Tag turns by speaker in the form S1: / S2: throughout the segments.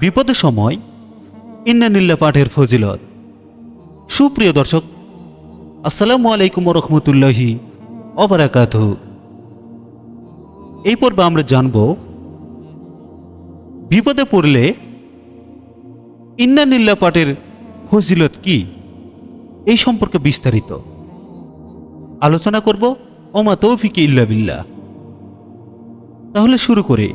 S1: বিপদের সময় ইন্নানিল্লা পাঠের ফজিলত। সুপ্রিয় দর্শক, আসসালামু আলাইকুম রহমতুল্লাহি অবরাকাত এই পর্বে আমরা জানব, বিপদে পড়লে ইন্নানিল্লা পাঠের ফজিলত কি? এই সম্পর্কে বিস্তারিত আলোচনা করব, ওমা তৌফিক ইল্লা বিল্লাহ। তাহলে শুরু করে।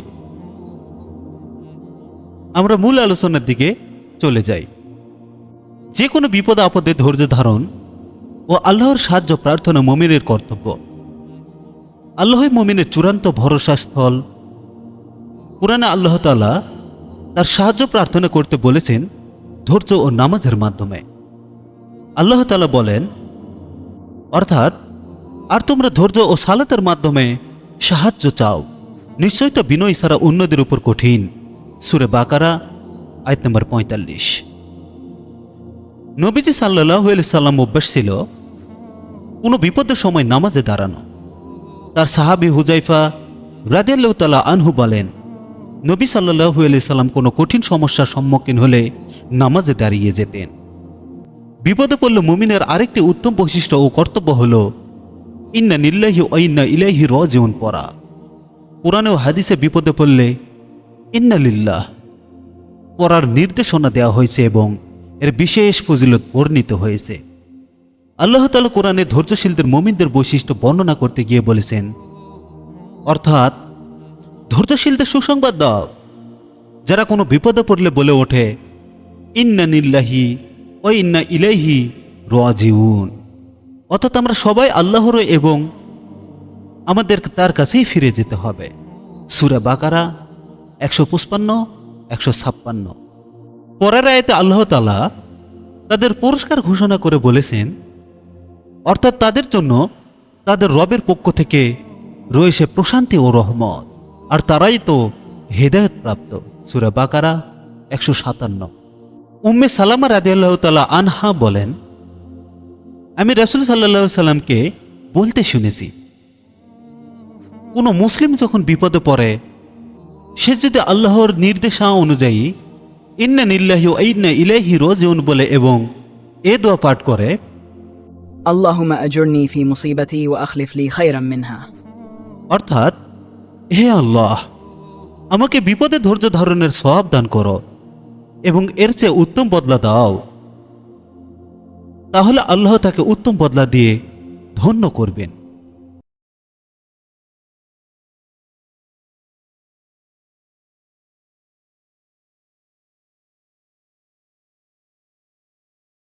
S1: আমরা মূল আলোচনার দিকে চলে যাই। যে কোনো বিপদ আপদে ধৈর্য ধারণ ও আল্লাহর সাহায্য প্রার্থনা মমিনের কর্তব্য। আল্লাহই মমিনের চূড়ান্ত ভরসা স্থল পুরানা আল্লাহ তাআলা তার সাহায্য প্রার্থনা করতে বলেছেন ধৈর্য ও নামাজের মাধ্যমে। আল্লাহ তাআলা বলেন, অর্থাৎ, আর তোমরা ধৈর্য ও সালাতের মাধ্যমে সাহায্য চাও নিশ্চয় তো বিনয় ছাড়া অন্যদের উপর কঠিন। সুরে বাকারা, আয়ত নম্বর পঁয়তাল্লিশ। নবীজি সাল্লাহ সাল্লাম অভ্যাস ছিল, কোনো বিপদের সময় নামাজে দাঁড়ানো। তার সাহাবি হুজাইফা রাদিয়াল্লাহ তালা আনহু বলেন, নবী সাল্লাহ সাল্লাম কোনো কঠিন সমস্যার সম্মুখীন হলে নামাজে দাঁড়িয়ে যেতেন। বিপদে পড়লে মুমিনের আরেকটি উত্তম বৈশিষ্ট্য ও কর্তব্য হল, ইন্না নিল্লাহি ও ইন্না ইলাইহি রজিউন পড়া। কোরআনে ও হাদিসে বিপদে পড়লে ইন্না লিল্লাহ। পড়ার নির্দেশনা দেওয়া হয়েছে এবং এর বিশেষ ফজিলত বর্ণিত হয়েছে। আল্লাহ তালা কোরআনে ধৈর্যশীলদের মমিনদের বৈশিষ্ট্য বর্ণনা করতে গিয়ে বলেছেন, অর্থাৎ ধৈর্যশীলদের সুসংবাদ দাও। যারা কোনো বিপদে পড়লে বলে ওঠে, ইন্না নিল্লাহি ও ইন্না ইলাইহি রাজিউন। অর্থাৎ আমরা সবাই আল্লাহর এবং আমাদের তার কাছেই ফিরে যেতে হবে। সুরা বাকারা একশো পঁচপান্ন, একশো ছাপ্পান্ন। পরের আয়তে আল্লাহ তালা তাদের পুরস্কার ঘোষণা করে বলেছেন, অর্থাৎ তাদের জন্য তাদের রবের পক্ষ থেকে রয়েছে প্রশান্তি ও রহমত, আর তারাই তো হেদায়ত প্রাপ্ত। সুরা বাকারা, একশো সাতান্ন। উম্মে সালামা রাদি আল্লাহ তালা আনহা বলেন, আমি রাসুল সাল্লাহ সাল্লামকে বলতে শুনেছি, কোনো মুসলিম যখন বিপদে পড়ে সে যদি আল্লাহর নির্দেশা অনুযায়ী ইন্না নিল্লাহি ইন্না ইলাইহি রোজিউন বলে এবং এ দোয়া পাঠ করে
S2: আল্লাহুমা আজরনি ফি মুসিবাতি ওয়া আখলিফ লি খায়রাম
S1: অর্থাৎ হে আল্লাহ আমাকে বিপদে ধৈর্য ধারণের সওয়াব দান করো এবং এর চেয়ে উত্তম বদলা দাও। তাহলে আল্লাহ তাকে উত্তম বদলা দিয়ে ধন্য করবেন।